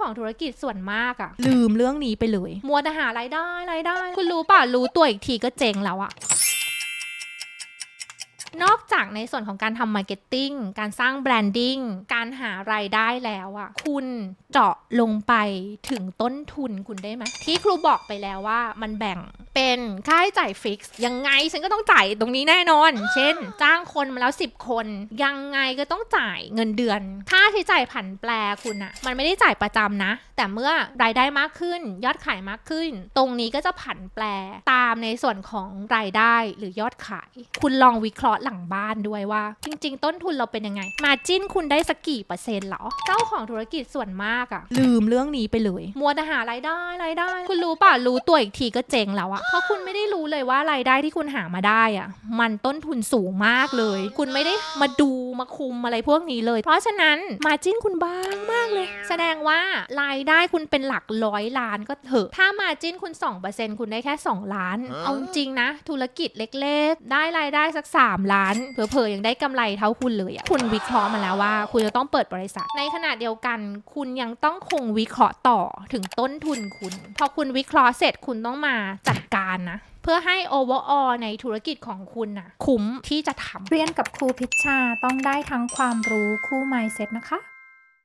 ของธุรกิจส่วนมากอะลืมเรื่องนี้ไปเลย มัวแต่หารายได้รายได้ คุณรู้ป่ะรู้ตัวอีกทีก็เจ๊งแล้วอะนอกจากในส่วนของการทำมาร์เก็ตติ้ง การสร้างแบรนดิ้ง การหารายได้แล้วอะคุณเจาะลงไปถึงต้นทุนคุณได้ไหมที่ครูบอกไปแล้วว่ามันแบ่ง เป็นค่าใช้จ่ายฟิกซ์ยังไงฉันก็ต้องจ่ายตรงนี้แน่นอน เช่น จ้างคนมาแล้ว 10 คน ยังไงก็ต้องจ่ายเงินเดือน ค่าใช้จ่ายผันแปรคุณอะมันไม่ได้จ่ายประจำนะ แต่เมื่อรายได้มากขึ้น ยอดขายมากขึ้น ตรงนี้ก็จะผันแปรตามในส่วนของรายได้หรือยอดขาย คุณลองวิเคราะห์หลังบ้านด้วยว่า จริง ๆ ต้นทุนเราเป็นยังไง มาจิ้นคุณได้สักกี่เปอร์เซ็นต์เหรอเจ้าของธุรกิจส่วนมากอะลืมเรื่องนี้ไปเลย มัวแต่หารายได้รายได้ คุณรู้ป่ะรู้ตัวอีกทีก็เจ๊งแล้วอะเพราะคุณไม่ได้รู้เลยว่ารายได้ที่คุณหามาได้อะมันต้นทุนสูงมากเลย คุณไม่ได้มาดูมาคุมอะไรพวกนี้เลย เพราะฉะนั้นมาจิ้นคุณบางมากเลย แสดงว่ารายได้คุณเป็นหลักร้อยล้านก็เถอะ ถ้ามาจิ้นคุณ 2%คุณได้แค่ 2 ล้าน เอาจริงนะ ธุรกิจเล็กๆ ได้รายได้สัก 3 ล้าน เผลอๆยังได้กำไรเท่าคุณเลยอะคุณวิเคราะห์มาแล้วว่า คุณจะต้องเปิดบริษัท ในขณะเดียวกัน คุณยังต้องคงวิเคราะห์ต่อถึงต้นทุนคุณ พอคุณวิเคราะห์เสร็จคุณต้องมาจัด การนะ เพื่อให้ overall ในธุรกิจของคุณน่ะคุ้มที่จะทำเรียนกับครูพิชชาต้องได้ทั้งความรู้คู่ mindset นะคะ